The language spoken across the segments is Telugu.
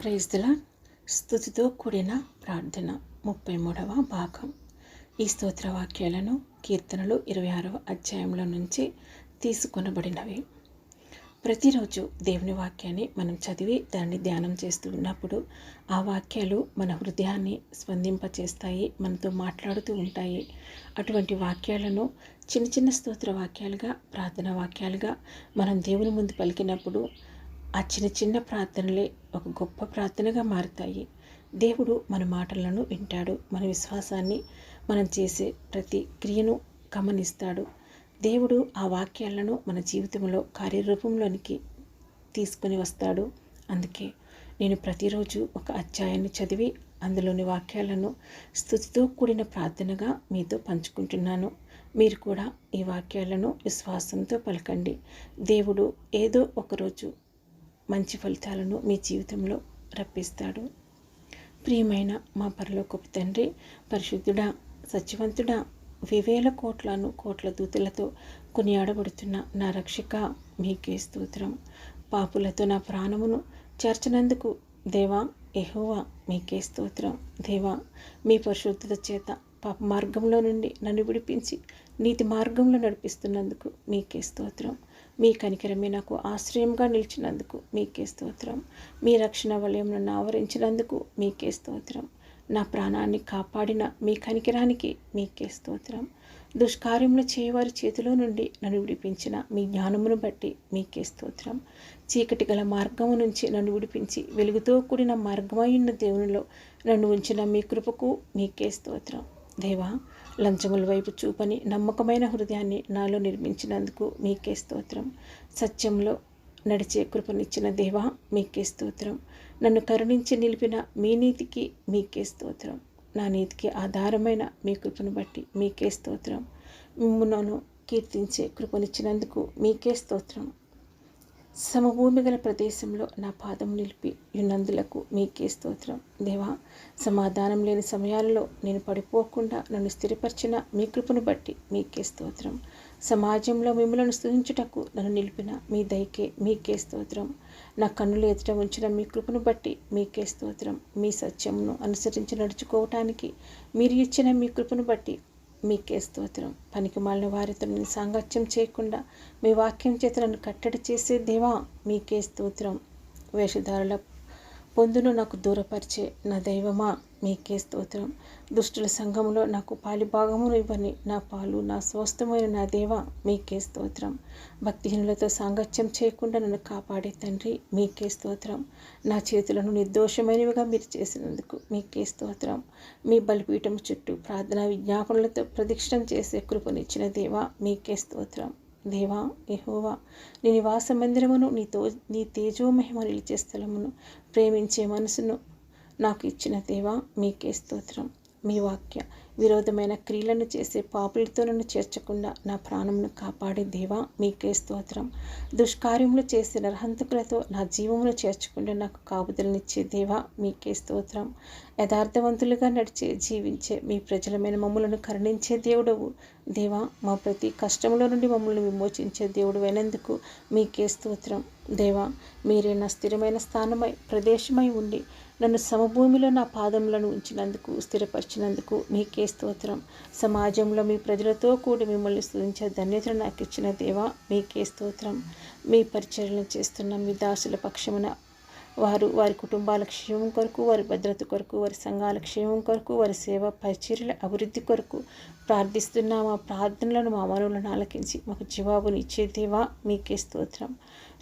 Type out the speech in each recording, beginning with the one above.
ప్రైజ్దుల స్థుతితో కూడిన ప్రార్థన. ముప్పై మూడవ భాగం. ఈ స్తోత్ర వాక్యాలను కీర్తనలు ఇరవై ఆరవ అధ్యాయంలో నుంచి తీసుకొనబడినవి. ప్రతిరోజు దేవుని వాక్యాన్ని మనం చదివి దాన్ని ధ్యానం చేస్తూ ఉన్నప్పుడు ఆ వాక్యాలు మన హృదయాన్ని స్పందింపచేస్తాయి మనతో మాట్లాడుతూ ఉంటాయి. అటువంటి వాక్యాలను చిన్న చిన్న స్తోత్ర వాక్యాలుగా ప్రార్థన వాక్యాలుగా మనం దేవుని ముందు పలికినప్పుడు ఆ చిన్న చిన్న ప్రార్థనలే ఒక గొప్ప ప్రార్థనగా మారుతాయి. దేవుడు మన మాటలను వింటాడు. మన విశ్వాసాన్ని మనం చేసే ప్రతి క్రియను గమనిస్తాడు. దేవుడు ఆ వాక్యాలను మన జీవితంలో కార్యరూపంలోనికి తీసుకొని వస్తాడు. అందుకే నేను ప్రతిరోజు ఒక అధ్యాయాన్ని చదివి అందులోని వాక్యాలను స్థుతితో కూడిన ప్రార్థనగా మీతో పంచుకుంటున్నాను. మీరు కూడా ఈ వాక్యాలను విశ్వాసంతో పలకండి. దేవుడు ఏదో ఒకరోజు మంచి ఫలితాలను మీ జీవితంలో రప్పిస్తాడు. ప్రియమైన మా పరలోకపు తండ్రి పరిశుద్ధుడా సత్యవంతుడా వివేల కోట్లను కోట్ల దూతలతో కొనియాడబడుతున్న నా రక్షక మీకే స్తోత్రం. పాపులతో నా ప్రాణమును చేర్చినందుకు దేవా ఎహోవా మీకే స్తోత్రం. దేవా మీ పరిశుద్ధత చేత పాప మార్గంలో నుండి నన్ను విడిపించి నీతి మార్గంలో నడిపిస్తున్నందుకు మీకే స్తోత్రం. మీ కనికరమే నాకు ఆశ్రయంగా నిలిచినందుకు మీకే స్తోత్రం. మీ రక్షణ వలయం నన్ను ఆవరించినందుకు మీకే స్తోత్రం. నా ప్రాణాన్ని కాపాడిన మీ కనికరానికి మీకే స్తోత్రం. దుష్కార్యములు చేయవారి చేతిలో నుండి నన్ను విడిపించిన మీ జ్ఞానమును బట్టి మీకే స్తోత్రం. చీకటి గల మార్గము నుంచి నన్ను విడిపించి వెలుగుతో కూడిన మార్గమైన దేవునిలో నన్ను ఉంచిన మీ కృపకు మీకే స్తోత్రం. దేవా లంచముల వైపు చూపని నమ్మకమైన హృదయాన్ని నాలో నిర్మించినందుకు మీకే స్తోత్రం. సత్యంలో నడిచే కృపనిచ్చిన దేవా మీకే స్తోత్రం. నన్ను కరుణించి నిలిపిన మీ నీతికి మీకే స్తోత్రం. నా నీతికి ఆధారమైన మీ కృపను బట్టి మీకే స్తోత్రం. మిమ్మునను కీర్తించే కృపనిచ్చినందుకు మీకే స్తోత్రం. సమభూమి గల ప్రదేశంలో నా పాదం నిలిపి యున్నందులకు మీకే స్తోత్రం. దేవా సమాధానం లేని సమయాలలో నేను పడిపోకుండా నన్ను స్థిరపరిచిన మీ కృపను బట్టి మీకే స్తోత్రం. సమాజంలో మిమ్మల్ని స్థుతించుటకు నన్ను నిలిపిన మీ దయకే మీకే స్తోత్రం. నా కన్నులు ఎదుట ఉంచిన మీ కృపను బట్టి మీకే స్తోత్రం. మీ సత్యమును అనుసరించి నడుచుకోవటానికి మీరు ఇచ్చిన మీ కృపను బట్టి మీకే స్తోత్రం. పనికి మాలిన వారితో నేను సాంగత్యం చేయకుండా మీ వాక్యం చేత నన్ను కట్టడి చేసే దేవా మీకే స్తోత్రం. వేషధారుల పొందును నాకు దూరపరిచే నా దైవమా? మీకే స్తోత్రం. దుష్టుల సంఘములో నాకు పాలి భాగమును ఇవ్వని నా పాలు నా స్వస్థమైన నా దేవ మీకే స్తోత్రం. భక్తిహీనులతో సాంగత్యం చేయకుండా నన్ను కాపాడే తండ్రి మీకే స్తోత్రం. నా చేతులను నిర్దోషమైనవిగా మీరు చేసినందుకు మీకే స్తోత్రం. మీ బలిపీఠం చుట్టూ ప్రార్థనా విజ్ఞాపనలతో ప్రదక్షిణం చేసే కృపనిచ్చిన దేవ మీకే స్తోత్రం. దేవా ఎహోవా నీ నివాస మందిరమును నీ తో నీ తేజోమహిమ నిలిచే స్థలమును ప్రేమించే మనసును నాకు ఇచ్చిన దేవ మీకే స్తోత్రం. మీ వాక్య విరోధమైన క్రియలను చేసే పాపులతో నన్ను చేర్చకుండా నా ప్రాణమును కాపాడే దేవా మీకే స్తోత్రం. దుష్కార్యములు చేసే నరహంతకులతో నా జీవమును చేర్చకుండా నాకు కాపుదలనిచ్చే దేవా మీకే స్తోత్రం. యథార్థవంతులుగా నడిచే జీవించే మీ ప్రజలమైన మమ్మలను కరుణించే దేవుడవు. దేవా మా ప్రతి కష్టంలో నుండి మమ్మల్ని విమోచించే దేవుడు అయినందుకు మీకే స్తోత్రం. దేవా మీరే నా స్థిరమైన స్థానమై ప్రదేశమై ఉండి నన్ను సమభూమిలో నా పాదములను ఉంచినందుకు స్థిరపరిచినందుకు మీకే స్తోత్రం. సమాజంలో మీ ప్రజలతో కూడి మిమ్మల్ని స్థుతించే ధన్యతను నాకు ఇచ్చిన దేవా మీకే స్తోత్రం. మీ పరిచర్యలను చేస్తున్న మీ దాసుల పక్షమున వారు వారి కుటుంబాల క్షేమం కొరకు వారి భద్రత కొరకు వారి సంఘాల క్షేమం కొరకు వారి సేవ పరిచర్యల అభివృద్ధి కొరకు ప్రార్థిస్తున్న మా ప్రార్థనలను మా మనవులను ఆలకించి మాకు జవాబునిచ్చే దేవా మీకే స్తోత్రం.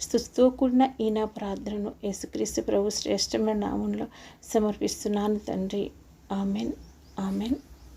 స్థుతితో కూడిన ఈ నా ప్రార్థనను యేసుక్రీస్తు ప్రభు శ్రేష్టమైన నామంలో సమర్పిస్తున్నాను తండ్రి. ఆమెన్. ఆమెన్.